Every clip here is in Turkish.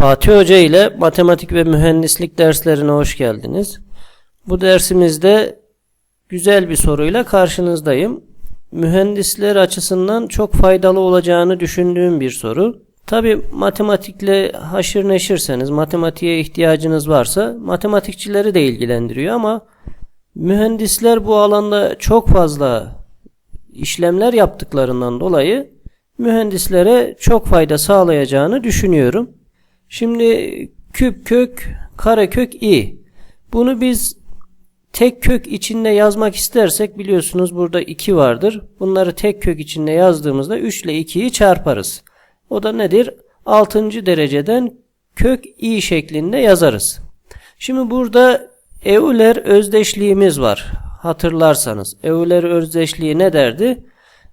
Fatih Hoca ile matematik ve mühendislik derslerine hoş geldiniz. Bu dersimizde güzel bir soruyla karşınızdayım. Mühendisler açısından çok faydalı olacağını düşündüğüm bir soru. Tabi matematikle haşır neşirseniz, matematiğe ihtiyacınız varsa matematikçileri de ilgilendiriyor ama mühendisler bu alanda çok fazla işlemler yaptıklarından dolayı mühendislere çok fayda sağlayacağını düşünüyorum. Şimdi küp kök, kare kök i. Bunu biz tek kök içinde yazmak istersek biliyorsunuz burada 2 vardır. Bunları tek kök içinde yazdığımızda 3 ile 2'yi çarparız. O da nedir? 6. dereceden kök i şeklinde yazarız. Şimdi burada Euler özdeşliğimiz var. Hatırlarsanız Euler özdeşliği ne derdi?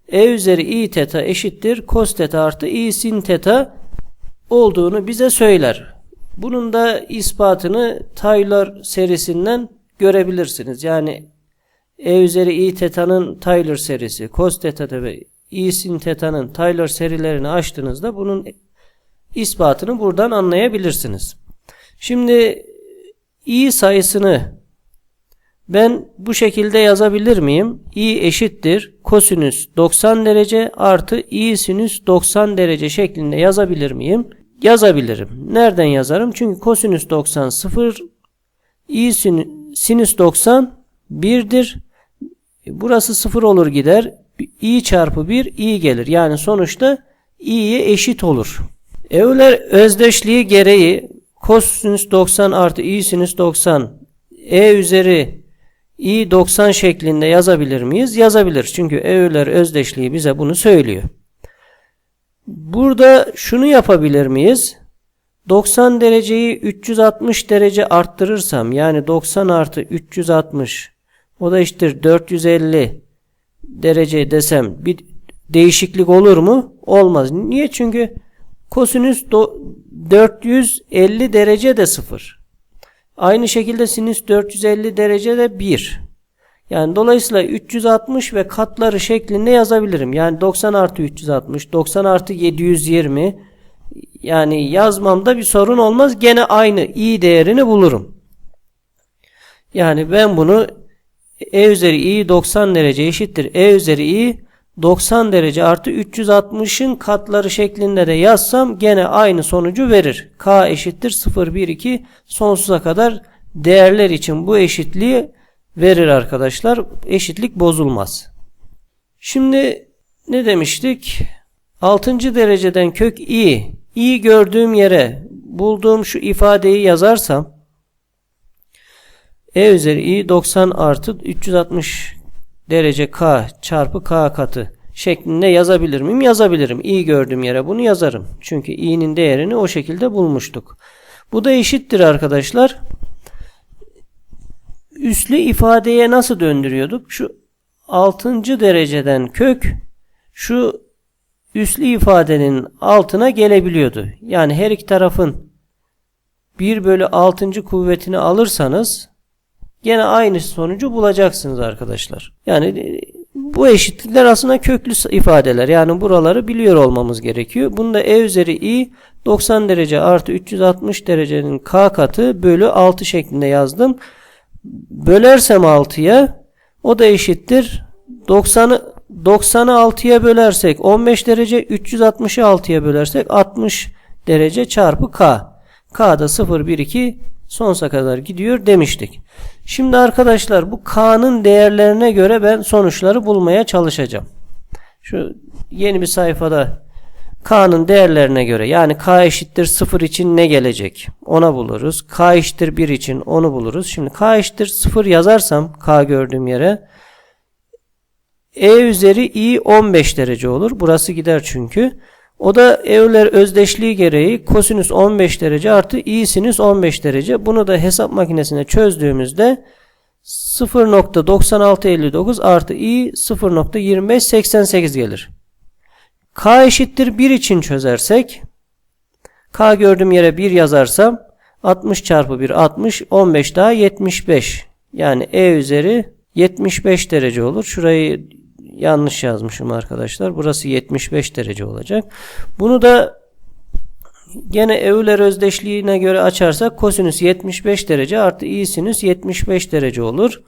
E üzeri i teta eşittir cos teta artı i sin teta olduğunu bize söyler. Bunun da ispatını Taylor serisinden görebilirsiniz. Yani E üzeri i teta'nın Taylor serisi, cos teta ve i sin teta'nın Taylor serilerini açtığınızda bunun ispatını buradan anlayabilirsiniz. Şimdi i sayısını ben bu şekilde yazabilir miyim? i eşittir kosinüs 90 derece artı i sinüs 90 derece şeklinde yazabilir miyim? Yazabilirim. Nereden yazarım? Çünkü kosinüs 90 0, i sinüs 90 1'dir. Burası 0 olur gider. i çarpı 1 i gelir. Yani sonuçta i'ye eşit olur. Euler özdeşliği gereği kosinüs 90 artı i sinüs 90 e üzeri i 90 şeklinde yazabilir miyiz? Yazabilir. Çünkü Euler özdeşliği bize bunu söylüyor. Burada şunu yapabilir miyiz? 90 dereceyi 360 derece arttırırsam yani 90 artı 360 o da işte 450 derece desem bir değişiklik olur mu? Olmaz. Niye? Çünkü kosinüs 450 derece de 0. Aynı şekilde sinüs 450 derecede 1. Yani dolayısıyla 360 ve katları şeklinde yazabilirim. Yani 90 artı 360, 90 artı 720. Yani yazmamda bir sorun olmaz. Gene aynı i değerini bulurum. Yani ben bunu e üzeri i 90 derece eşittir. e üzeri i 90 derece artı 360'ın katları şeklinde de yazsam gene aynı sonucu verir. K eşittir 0, 1, 2 sonsuza kadar değerler için bu eşitliği verir arkadaşlar. Eşitlik bozulmaz. Şimdi ne demiştik? 6. dereceden kök i. i gördüğüm yere bulduğum şu ifadeyi yazarsam e üzeri i 90 artı 360 derece k çarpı k katı şeklinde yazabilir miyim? Yazabilirim. i gördüğüm yere bunu yazarım. Çünkü i'nin değerini o şekilde bulmuştuk. Bu da eşittir arkadaşlar. Üslü ifadeye nasıl döndürüyorduk? Şu 6. dereceden kök şu üslü ifadenin altına gelebiliyordu. Yani her iki tarafın 1 bölü 6. kuvvetini alırsanız Gene aynı sonucu bulacaksınız arkadaşlar. Yani e, bu eşitlikler aslında köklü ifadeler. Yani buraları biliyor olmamız gerekiyor. Bunda e üzeri i 90 derece artı 360 derecenin k katı bölü 6 şeklinde yazdım. Bölersem 6'ya o da eşittir. 90'ı 90'ı 6'ya bölersek 15 derece 360'ı 6'ya bölersek 60 derece çarpı k. K da 0 1 2 sonsuza kadar gidiyor demiştik. Şimdi arkadaşlar bu K'nın değerlerine göre ben sonuçları bulmaya çalışacağım. Şu yeni bir sayfada K'nın değerlerine göre yani K eşittir 0 için ne gelecek? Ona buluruz. K eşittir 1 için onu buluruz. Şimdi K eşittir 0 yazarsam K gördüğüm yere E üzeri i 15 derece olur. Burası gider çünkü. O da Euler özdeşliği gereği kosinüs 15 derece artı i sinüs 15 derece. Bunu da hesap makinesine çözdüğümüzde 0.9659 artı i 0.2588 gelir. K eşittir 1 için çözersek K gördüğüm yere 1 yazarsam 60 çarpı 1 60 15 daha 75 yani E üzeri 75 derece olur. Şurayı yanlış yazmışım arkadaşlar. Burası 75 derece olacak. Bunu da Gene Euler özdeşliğine göre açarsak kosinüs 75 derece artı i sinüs 75 derece olur.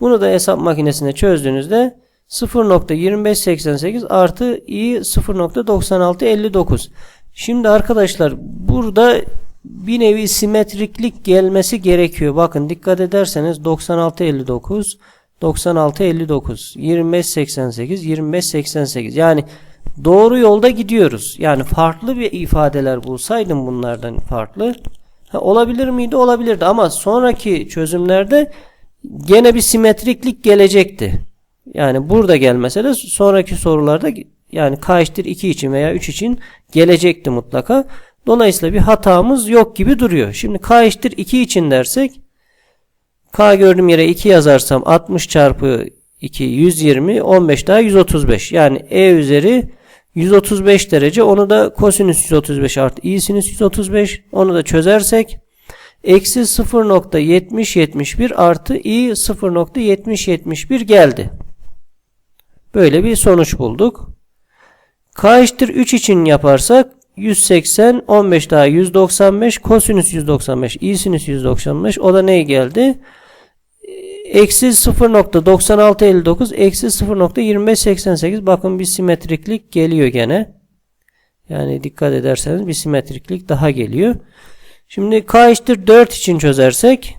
Bunu da hesap makinesinde çözdüğünüzde 0.2588 artı i 0.9659. Şimdi arkadaşlar burada bir nevi simetriklik gelmesi gerekiyor. Bakın dikkat ederseniz 9659 9659 2588 2588 yani doğru yolda gidiyoruz. Yani farklı bir ifadeler bulsaydım bunlardan farklı ha, olabilir miydi? Olabilirdi ama sonraki çözümlerde gene bir simetriklik gelecekti. Yani burada gelmese de sonraki sorularda yani k eşittir 2 için veya 3 için gelecekti mutlaka. Dolayısıyla bir hatamız yok gibi duruyor. Şimdi k eşittir 2 için dersek k gördüğüm yere 2 yazarsam 60 çarpı 2 120 15 daha 135. Yani e üzeri 135 derece onu da kosinüs 135 artı i sinüs 135 onu da çözersek eksi 0.7071 artı i 0.7071 geldi. Böyle bir sonuç bulduk. K eşittir 3 için yaparsak 180 15 daha 195 kosinüs 195 i sinüs 195 o da ne geldi? Eksi 0.9659 eksi 0.2588 bakın bir simetriklik geliyor gene. Yani dikkat ederseniz bir simetriklik daha geliyor. Şimdi k eşittir 4 için çözersek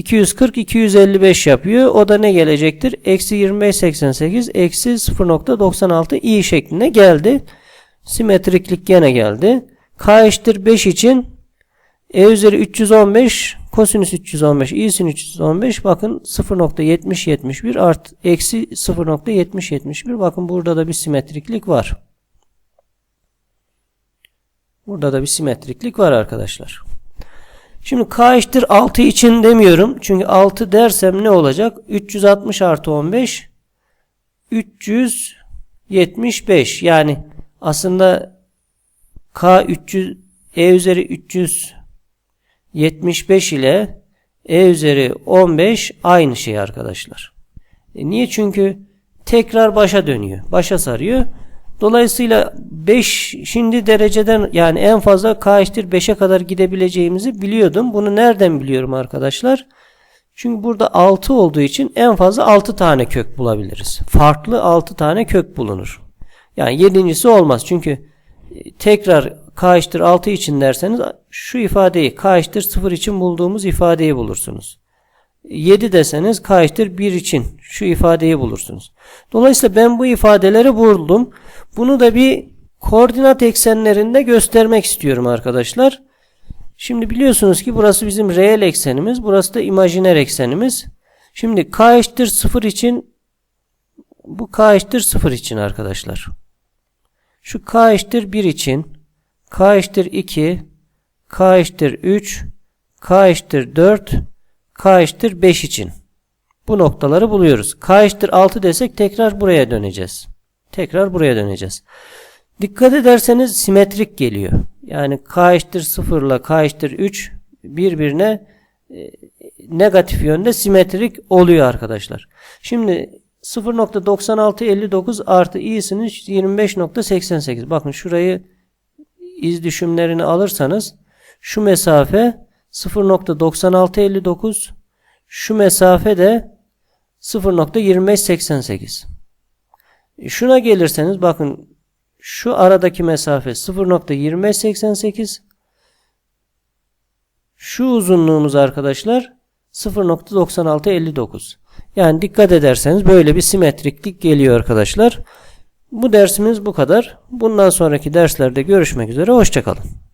240 255 yapıyor. O da ne gelecektir? Eksi 2588 eksi 0.96 i şeklinde geldi. Simetriklik gene geldi. K eşittir 5 için e üzeri 315 kosinüs 315 i sin 315 bakın 0.7071 art eksi 0.7071 bakın burada da bir simetriklik var. Burada da bir simetriklik var arkadaşlar. Şimdi k eşittir 6 için demiyorum. Çünkü 6 dersem ne olacak? 360 artı 15 375 yani aslında k 300 e üzeri 375 ile e üzeri 15 aynı şey arkadaşlar. E niye? Çünkü tekrar başa dönüyor. Başa sarıyor. Dolayısıyla 5 şimdi dereceden yani en fazla k eşittir 5'e kadar gidebileceğimizi biliyordum. Bunu nereden biliyorum arkadaşlar? Çünkü burada 6 olduğu için en fazla 6 tane kök bulabiliriz. Farklı 6 tane kök bulunur. Yani yedincisi olmaz. Çünkü e, tekrar k eşittir 6 için derseniz şu ifadeyi k eşittir 0 için bulduğumuz ifadeyi bulursunuz. 7 deseniz k eşittir 1 için şu ifadeyi bulursunuz. Dolayısıyla ben bu ifadeleri buldum. Bunu da bir koordinat eksenlerinde göstermek istiyorum arkadaşlar. Şimdi biliyorsunuz ki burası bizim reel eksenimiz. Burası da imajiner eksenimiz. Şimdi k eşittir 0 için bu k eşittir 0 için arkadaşlar. Şu k eşittir 1 için k eşittir 2 k eşittir 3 k eşittir 4 k eşittir 5 için. Bu noktaları buluyoruz. K eşittir 6 desek tekrar buraya döneceğiz. Tekrar buraya döneceğiz. Dikkat ederseniz simetrik geliyor. Yani k eşittir 0 ile k eşittir 3 birbirine e, negatif yönde simetrik oluyor arkadaşlar. Şimdi 0.9659 artı i'sinin 25.88. Bakın şurayı iz düşümlerini alırsanız şu mesafe 0.9659 şu mesafe de 0.2588. Şuna gelirseniz bakın şu aradaki mesafe 0.2588 şu uzunluğumuz arkadaşlar 0.9659. Yani dikkat ederseniz böyle bir simetriklik geliyor arkadaşlar. Bu dersimiz bu kadar. Bundan sonraki derslerde görüşmek üzere. Hoşçakalın.